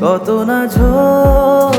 কত না হাওয়া